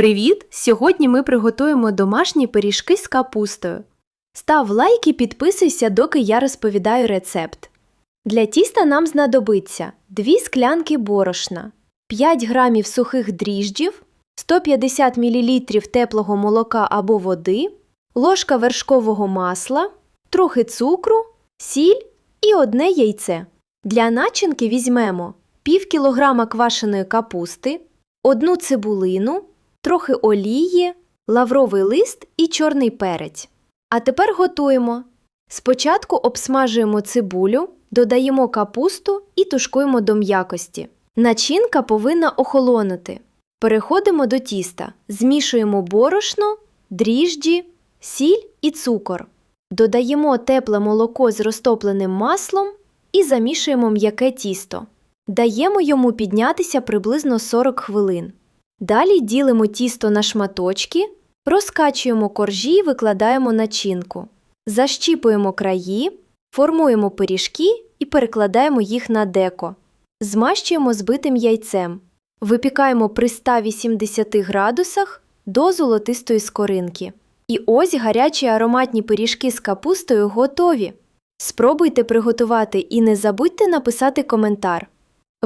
Привіт! Сьогодні ми приготуємо домашні пиріжки з капустою. Став лайк і підписуйся, доки я розповідаю рецепт. Для тіста нам знадобиться 2 склянки борошна, 5 грамів сухих дріжджів, 150 мл теплого молока або води, ложка вершкового масла, трохи цукру, сіль і одне яйце. Для начинки візьмемо пів кілограма квашеної капусти, одну цибулину, трохи олії, лавровий лист і чорний перець. А тепер готуємо. Спочатку обсмажуємо цибулю, додаємо капусту і тушкуємо до м'якості. Начинка повинна охолонути. Переходимо до тіста, змішуємо борошно, дріжджі, сіль і цукор. Додаємо тепле молоко з розтопленим маслом і замішуємо м'яке тісто. Даємо йому піднятися приблизно 40 хвилин. Далі ділимо тісто на шматочки, розкачуємо коржі і викладаємо начинку. Защіпуємо краї, формуємо пиріжки і перекладаємо їх на деко. Змащуємо збитим яйцем. Випікаємо при 180 градусах до золотистої скоринки. І ось гарячі ароматні пиріжки з капустою готові. Спробуйте приготувати і не забудьте написати коментар.